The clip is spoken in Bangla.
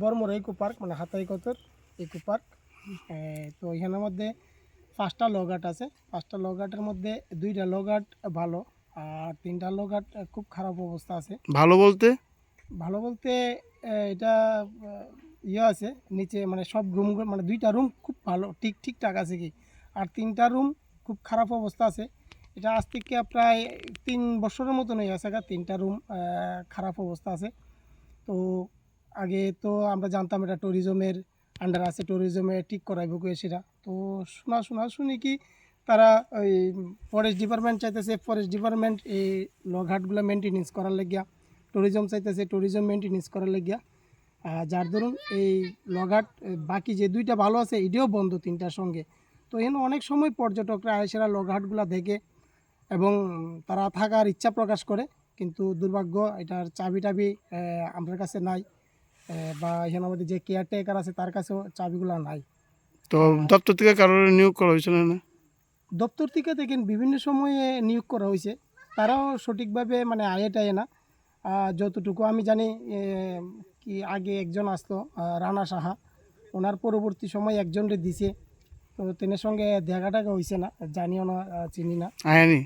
বর্মর ইকো পার্ক মানে হাতাই কতর ইকো পার্ক তো এখানের মধ্যে পাঁচটা লগাট আছে। পাঁচটা লগাটের মধ্যে দুইটা লগাট ভালো আর তিনটা লগাট খুব খারাপ অবস্থা আছে। ভালো বলতে? ভালো বলতে এটা ইয়ে আছে নিচে মানে সব রুম মানে দুইটা রুম খুব ভালো ঠিক ঠিকঠাক আছে কি। আর তিনটা রুম খুব খারাপ অবস্থা আছে। এটা আজ থেকে প্রায় তিন বছরের মতন হয়ে গেছে তিনটা রুম খারাপ অবস্থা আছে। তো আগে তো আমরা জানতাম এটা ট্যুরিজমের আন্ডার আছে ট্যুরিজমে ঠিক করাইব কয়ে সেটা। তো শোনা শোনা শুনি কি তারা ওই ফরেস্ট ডিপার্টমেন্ট চাইতেছে ফরেস্ট ডিপার্টমেন্ট এই লগহাটগুলো মেনটেনেন্স করার লাগিয়া ট্যুরিজম চাইতেছে ট্যুরিজম মেনটেনেন্স করার লাগিয়া। যার ধরুন এই এ, বাকি যে দুইটা ভালো আছে এটাও বন্ধ তিনটার সঙ্গে। তো এখানে অনেক সময় পর্যটকরা এসেরা লগহাটগুলো দেখে এবং তারা থাকার ইচ্ছা প্রকাশ করে কিন্তু দুর্ভাগ্য এটার চাবি টাবি আমার কাছে নাই। বা এখানে আমাদের যে কেয়ারটেকার আছে তার কাছেও চাবিগুলো নাই। তো দপ্তর থেকে কারোর নিয়োগ করা হয়েছিল না দপ্তর থেকে দেখেন বিভিন্ন সময়ে নিয়োগ করা হয়েছে। তারাও সঠিকভাবে মানে আয়ে টায়ে না। যতটুকু আমি জানি কি আগে একজন আসতো রানা সাহা। ওনার পরবর্তী সময় একজনরে দিছে। তো তেনের সঙ্গে দেখা টাকা হয়েছে না জানিও না চিনি না। আয়ানি?